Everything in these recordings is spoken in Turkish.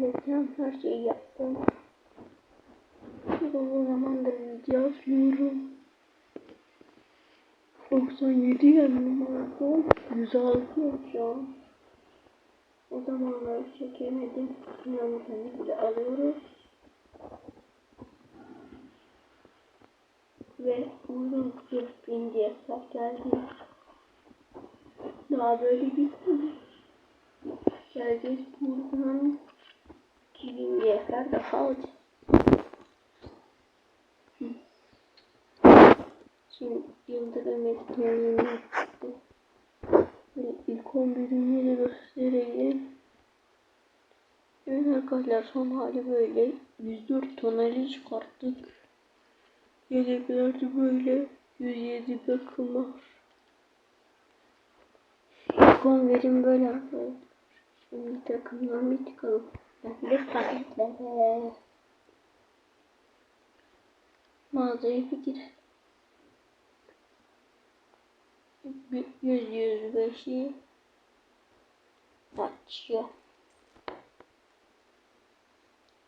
Yapacağım her şeyi yaptım. Çok uzun zamandır video atmıyorum. 97 yanım oldu. 106 şu an. O zamanlar çekemedim. Yanımızı bile alıyoruz. Ve uzun 40 bin diye hesap geldi. Daha böyle bitmedi. Geleceğiz buradan 2000 diye kadar daha. Hı. Şimdi Yıldırım etkinliğini yaptı. Ve ilk 11'ini de göstereyim. Evet arkadaşlar son hali böyle. 104 toneli çıkarttık. Yedeklerde böyle 107 bakım var. İlk verim böyle arkadaşlar. Şimdi takımdan bir çıkalım. Bir. Mağazaya bir girelim. 100 105'i açıyor.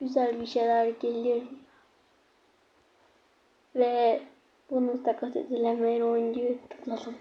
Güzel bir şeyler gelir. Ve bunu takas edilemeyen oyuncuyu tıkladım.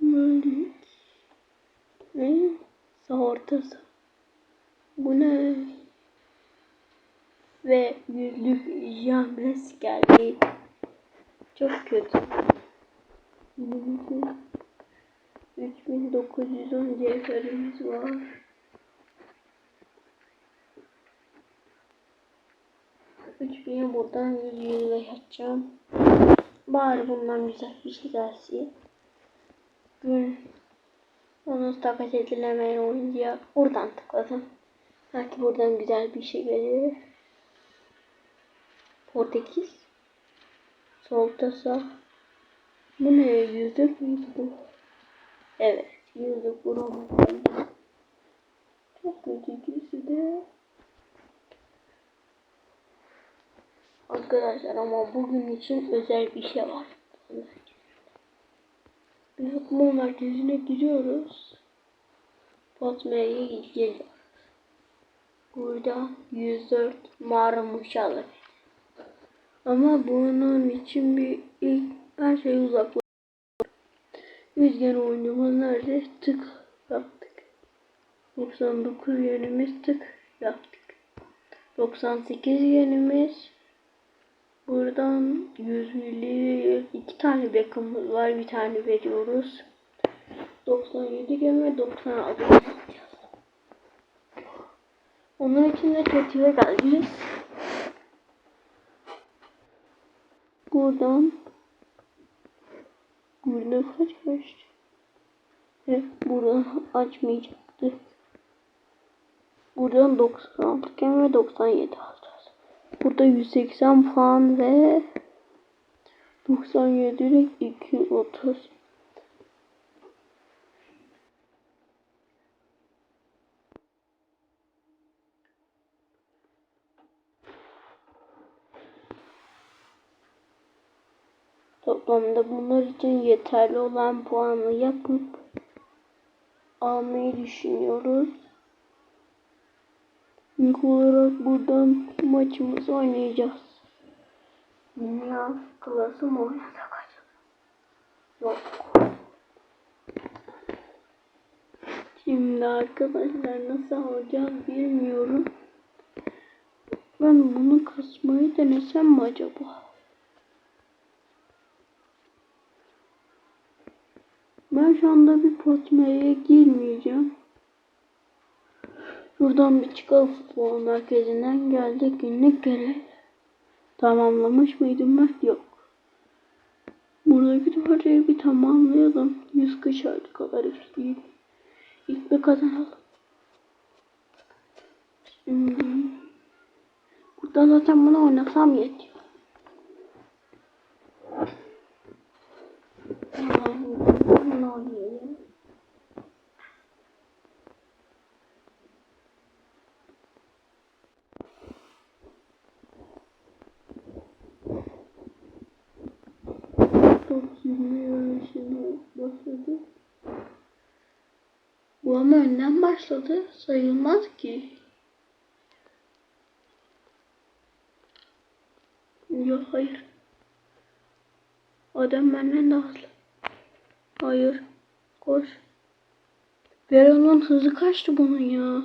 Böyle. Ne? Ortası. Bu ne? Ve yüzlük James geldi. Çok kötü. 3910 cevherimiz var. Üç bin buradan yüz yüze yatacağım. Bari bundan güzel bir şey gelsin. Gün onu takas edilemeyen oyuncuya oradan tıkladım. Belki buradan güzel bir şey gelir. Portekiz. Solda sağ. Bu ne? Yüzlük müydü bu? Evet. Yüzlük vuramadım. Çok kötü ikisi de. Arkadaşlar ama bugün için özel bir şey var. Biz okuma merkezine gidiyoruz. Fatma'ya gideceğiz. Burada 104 marmuş alır. Ama bunun için bir ilk her şey uzaklaşıyor. Yüzgen oynama nerede? Tık yaptık. 99 yönümüz tık yaptık. 98 yönümüz buradan 100 milli iki tane bekamız var. Bir tane veriyoruz. 97 gen ve 96 yapacağız. Onun için de kötüye geleceğiz. Buradan Burada kaç kaçtı? Evet, buradan açmayacaktı. Buradan 96 iken ve 97 alacağız. Burada 180 puan ve 97 ile 230. Toplamda bunlar için yeterli olan puanı yapıp almayı düşünüyoruz. İlk olarak buradan maçımızı oynayacağız. Dünya klası mı oynasak acaba? Yok. Şimdi arkadaşlar nasıl alacağız bilmiyorum. Ben bunu kasmayı denesem mi acaba? Ben şu anda bir potmeye girmeyeceğim. Şuradan bir çıkalım futbol merkezinden geldik günlük görev. Tamamlamış mıydım ben? Yok. Buradaki parayı bir tamamlayalım. 100 kışardı kadar isteyip. İlk bir kazanalım. Şimdi burada zaten bunu oynasam yetiyor. Başladı. Sayılmaz ki. Yok hayır. Adam benden daha. Hayır. Koş. Veron'un hızı kaçtı bunun ya.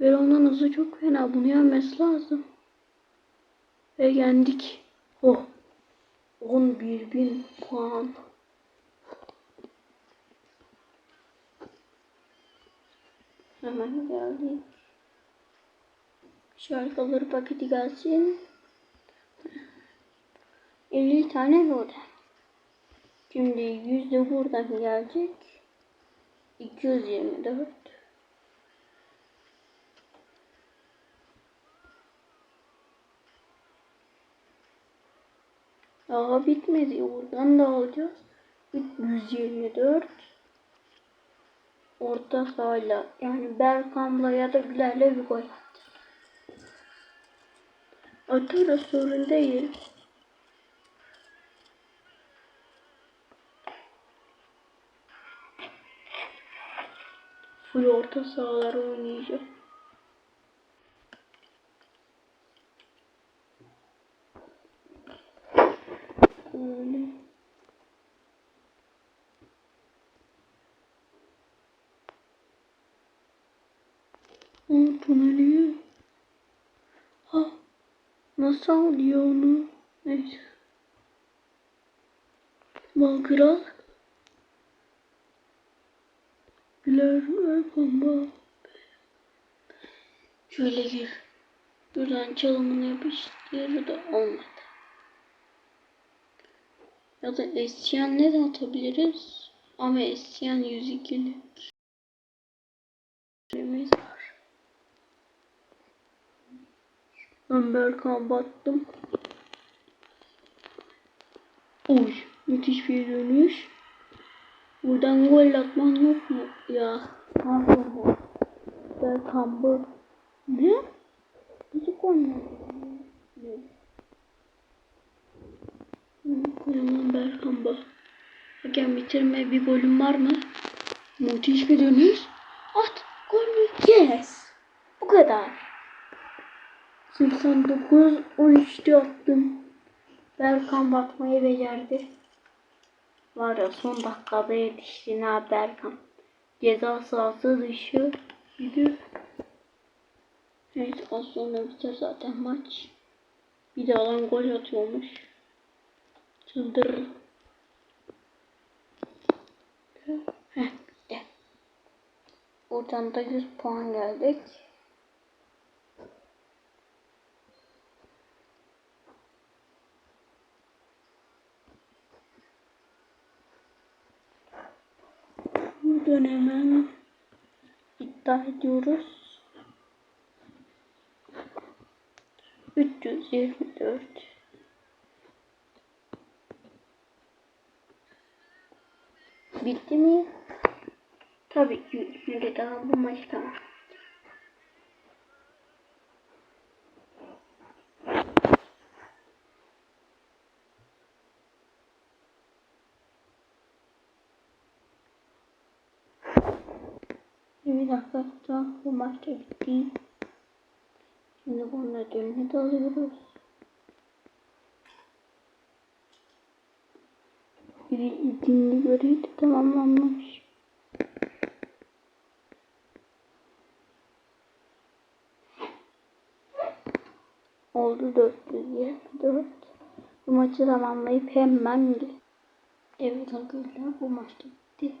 Veron'un hızı çok fena. Bunu yenmesi lazım. Ve yendik. Oh. 11 bin puan. Hemen geldi. Şarkıları paketi gelsin. 50 tane buradan. Şimdi yüzde buradan gelecek. 224. Daha bitmedi. Oradan da alacağız. 124. Orta sahayla yani Berkan'la ya da Güler'le bir gol attı. Atarız sorun değil. Full orta sahalar oynayacak. Öyle. Aa, Tonali'yi. Ha. Nasıl alıyor onu? Neyse. Bal kral. Güler bomba. Şöyle gir. Buradan çalımını yapıştır da olmadı. Ya da Esyan ne de atabiliriz? Ama Esyan 102'lik. Şeyimiz var. Ben Berkan battım. Oy müthiş bir dönüş. Buradan gol atman yok mu? Ya. Pardon. Berkan bu. Ne? Nasıl mü? Ne? Kocaman Berkan bu. Hakem bitirme bir golüm var mı? Müthiş bir dönüş. At. Gol mü? Yes. Bu kadar. 89 13'te attım. Berkan batmayı becerdi. Var ya son dakikada yetişti ne Berkan. Ceza sahası dışı gidiyor. Evet az sonra biter zaten maç. Bir de alan gol atıyormuş. Çıldır. Heh bitti. Buradan da 100 puan geldik. son dönemem iddia ediyoruz. 324 Bitti mi? Tabii ki bir daha bu maçtan. 21 dakika sonra bu maçta bitti. Şimdi bunun ödülünü de alıyoruz. Birinci görev de tamamlanmış. Oldu 424. Bu maçı tamamlayıp hemen Evet arkadaşlar bu maçta bitti.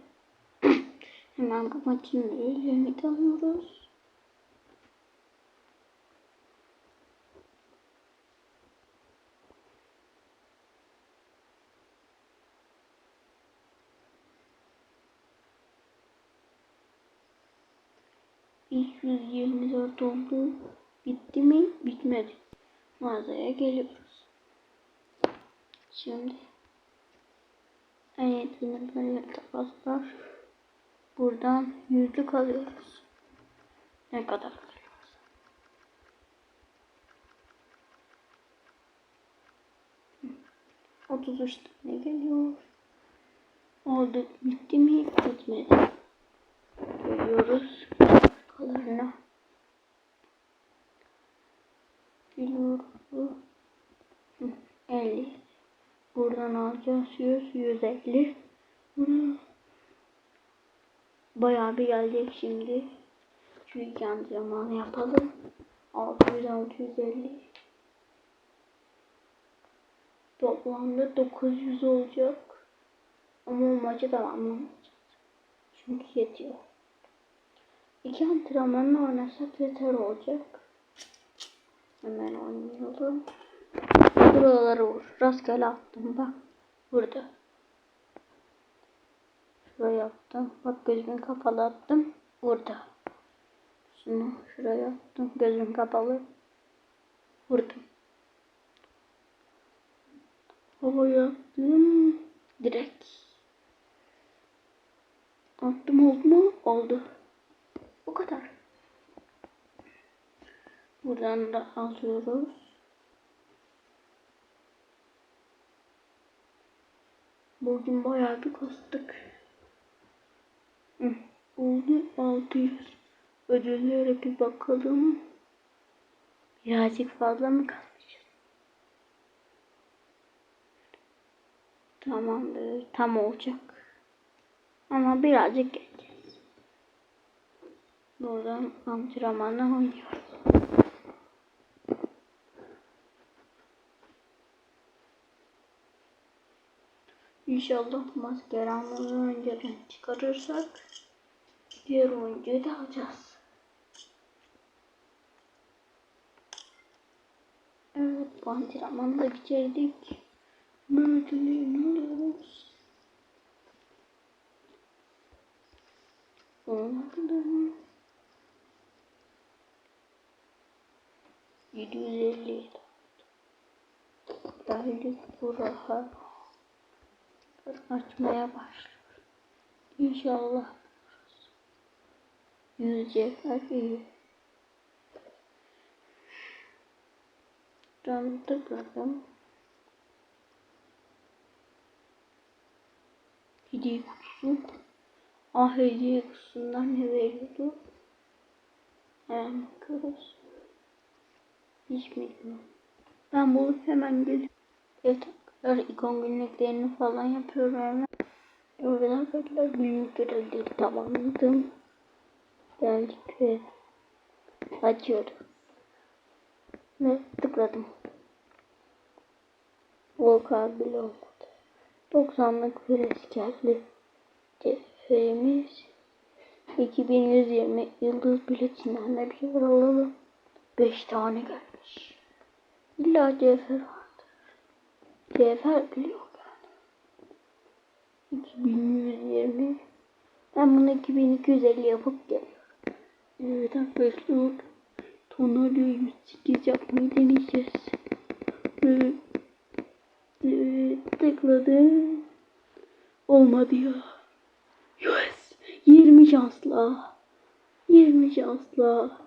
Hemen bu ödülünü de alıyoruz. İlk 124 oldu. Bitti mi? Bitmedi. Mağazaya geliyoruz. Şimdi en yetenekleri takaslar. Buradan yüzlük alıyoruz. Ne kadar alıyoruz? Otuz üç tane geliyor. Oldu. Bitti mi? Bitmedi. giriyoruz. Kalarına. Giriyoruz. Hı, 50. Buradan alacağız 100, 150. Bunu bayağı bir gelecek şimdi. Çünkü antrenman yapalım. 600, 650. Toplamda 900 olacak. Ama o maçı tamamlamayacağız. Çünkü yetiyor. İki antrenmanla oynasak yeter olacak. Hemen oynayalım. Buraları vur. Rastgele attım bak. Burada. Şuraya attım. Bak gözümü kapalı attım. Burada. Şunu şuraya attım. Gözüm kapalı. Vurdum. Havaya attım. Direkt. Attım oldu mu? Oldu. Bu kadar. Buradan da alıyoruz. Bugün bayağı bir kastık. Oldu 600. Ödüllere bir bakalım. Birazcık fazla mı kasmışız? Tamamdır. Tam olacak. Ama birazcık geçeceğiz. Buradan antrenmanla oynuyoruz. İnşallah maskeramızı önceden çıkarırsak diğer oyuncuyu da alacağız. Evet bu da bitirdik. Ödülünü alıyoruz. Onlardan 750 Geldik buraya. Açmaya başlıyor. İnşallah. Yüzecekler iyi. Ben tıkladım. Hediye kutusu. Ah hediye kutusundan ne veriyordu? Hemen bakıyoruz. Hiç bilmiyorum. Ben bulup hemen geliyorum. Evet ikon günlüklerini falan yapıyorum. Evet arkadaşlar günlük görevleri tamamladım. Geldik ve açıyorum. Ve tıkladım. Volkan bile olmadı. 90'lık preskerli cevherimiz 2120 yıldız biletinden de bir şeyler alalım. 5 tane gelmiş. İlla cevher vardır. Cevher bile yok yani. 2120 ben bunu 2250 yapıp geliyorum. Evet arkadaşlar tonarya 108 yapmayı deneyeceğiz. Evet. Evet, tıkladım. Olmadı ya. Yes. 20 şansla. 20 şansla.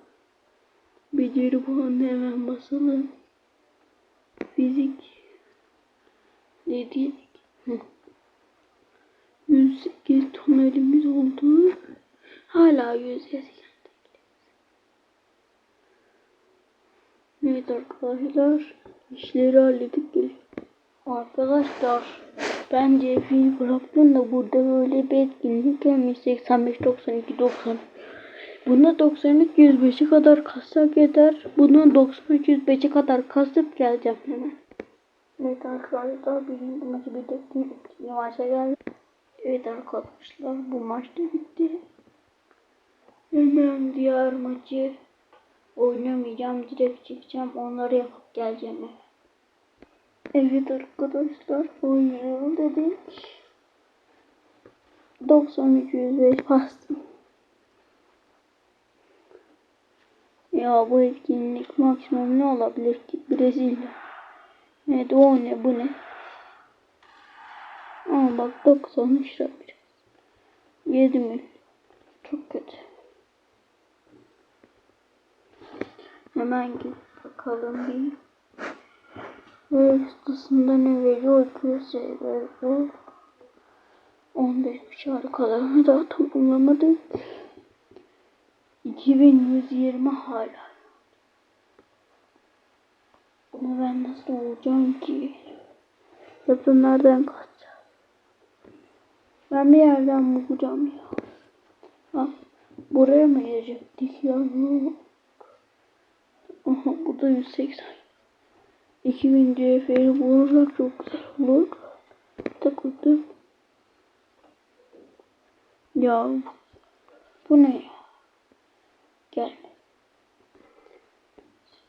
Beceri puanını hemen basalım. Fizik. Ne diyecek? 108 tonelimiz oldu. Hala 108. Evet arkadaşlar. işleri halledip geliyor. Arkadaşlar bence Phil Craft'ın da burada böyle bir etkinlik gelmiş 85 92 90 Bunda 93 105'e kadar kassak yeter. Bunun 93 105'e kadar kasıp geleceğim hemen. Evet arkadaşlar birinci maçı bitirdim. İkinci maça geldim. Evet arkadaşlar bu maç da bitti. Hemen diğer maçı oynamayacağım. Direkt çıkacağım. Onları yapıp geleceğim. Evet arkadaşlar oynayalım dedik. 93 105 bastım. Ya bu etkinlik maksimum ne olabilir ki? Brezilya. Evet o ne bu ne? Ama bak 93 lira biraz. 7 mi? Çok kötü. Hemen git bakalım bir. Ve üstesinde ne veriyor? 200 şey veriyor. 15 bıçağı kadarını daha tamamlamadık. 2120 hala. Bunu ben nasıl olacağım ki? Zaten nereden kaçacağım? Ben bir yerden bulacağım ya. Ha, buraya mı gelecektik ya? Aha bu da 180. 2000 CF'yi bulursak çok güzel olur. Takıldım. Ya bu ne ya? Gel.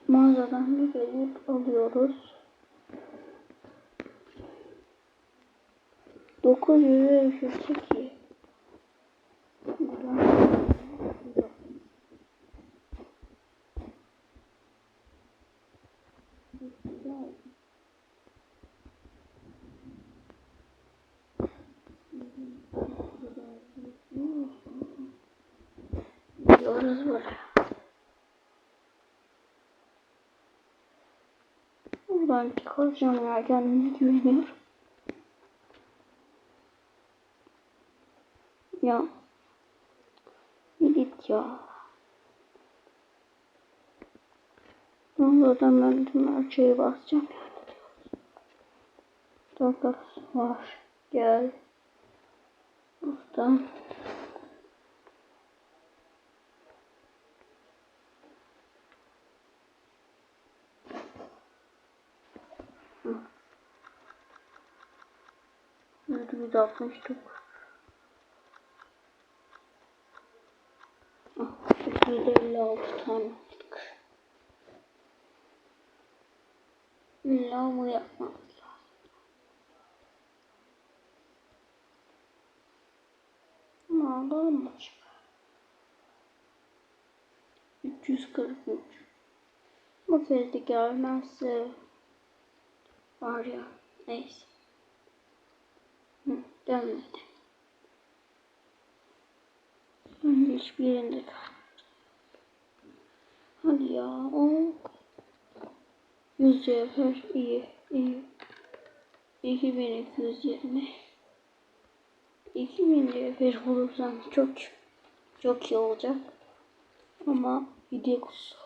Mağazadan bir gelip alıyoruz. 900 yaşasın ki. Buradan Güzel. Gidiyoruz buraya. Buradan çıkaracağım ya kendime güveniyorum. Ya. Git ya. Oradan ben tüm her şeyi basacağım yani. Dokas var. Gel. Buradan. Hı. 169 Ah, 256 tane aldık. İlla bu yapmamız lazım. Ama alalım mı acaba? 343 Bu kez gelmezse var ya neyse. Hı, gelmedi. Ben de hiçbir yerinde kalmadım. Hadi ya. O. Yüz cevher iyi. iyi. 2220. 2000 cevher bulursam çok çok iyi olacak. Ama video kutusu.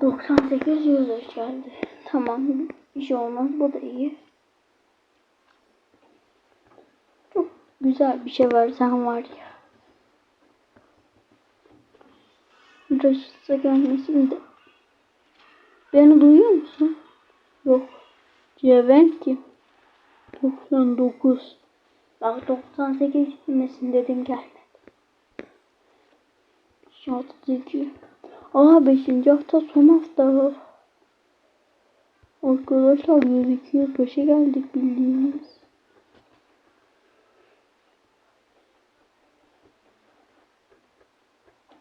98 yüz geldi. Tamam. Bir şey olmaz. Bu da iyi. Çok güzel bir şey versen var ya. Raşit'e gelmesin de. Beni duyuyor musun? Yok. Cevent kim? 99. Bak 98 gelmesin dedim gelmedi. Şarttaki. Aa 5. hafta son hafta. Arkadaşlar 102 başa geldik bildiğiniz.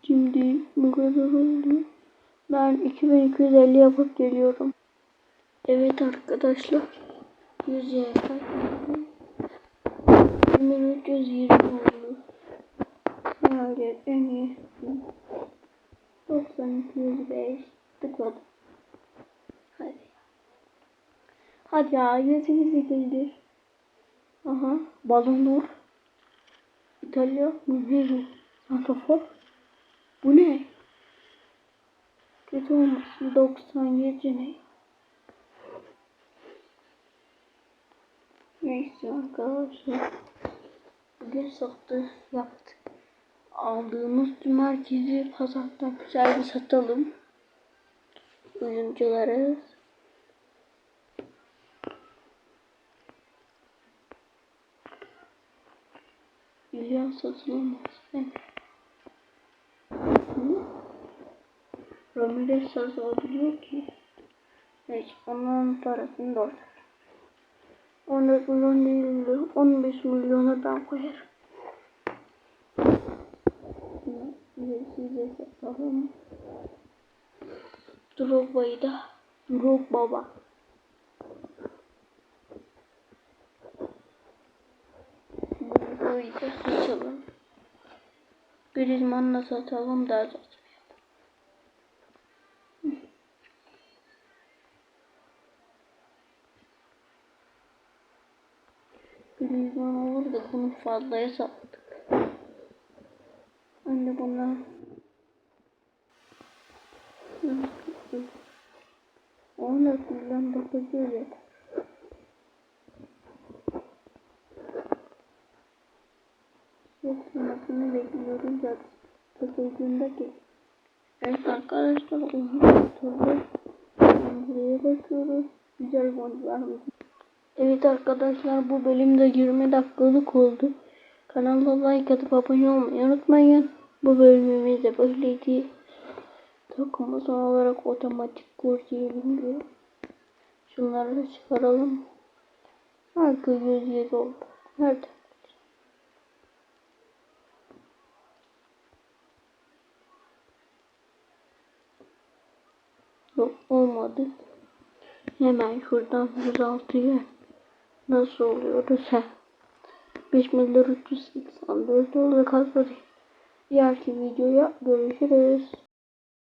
Şimdi bu kadar oldu. Ben 2250 yapıp geliyorum. Evet arkadaşlar. 100'e kaç oldu? 2320 oldu. Herhalde en iyi. 9205 tıkladım. Hadi. Hadi ya yüzümüzü güldür. Aha balon dur. İtalya Müziği. Santrafor. Bu ne? Kötü olmasın 97 ne? Neyse arkadaşlar. Bugün satı yaptık. Aldığımız tüm herkesi pazardan güzel bir satalım. Oyuncuları. Milyon satılamaz. Evet. Ramirez satılabiliyor ki. Neyse onun parasını da orada. 14 milyon değil de 15 milyona ben koyarım. Size satalım. Drogba'yı da Drogba. Drogba'yı da satalım. Griezmann'la satalım daha da. Griezmann olur da bunu fazlaya sattık. Anne buna 14 milyon 900 yeter. Yaşamasını bekliyoruz zaten. Bakıldığındaki. Evet arkadaşlar onu oturdu. Buraya bakıyoruz. Güzel var. Evet arkadaşlar bu bölümde 20 dakikalık oldu. Kanala like atıp abone olmayı unutmayın. Bu bölümümüz de böyleydi. Takımı son olarak otomatik kursuyu bindiriyor. Şunları da çıkaralım. Arka 107 oldu. Nerede? Yok olmadı. Hemen şuradan 106'ya nasıl oluyordu sen? 5 milyar 384 oldu kaldı. Diğerki videoya görüşürüz.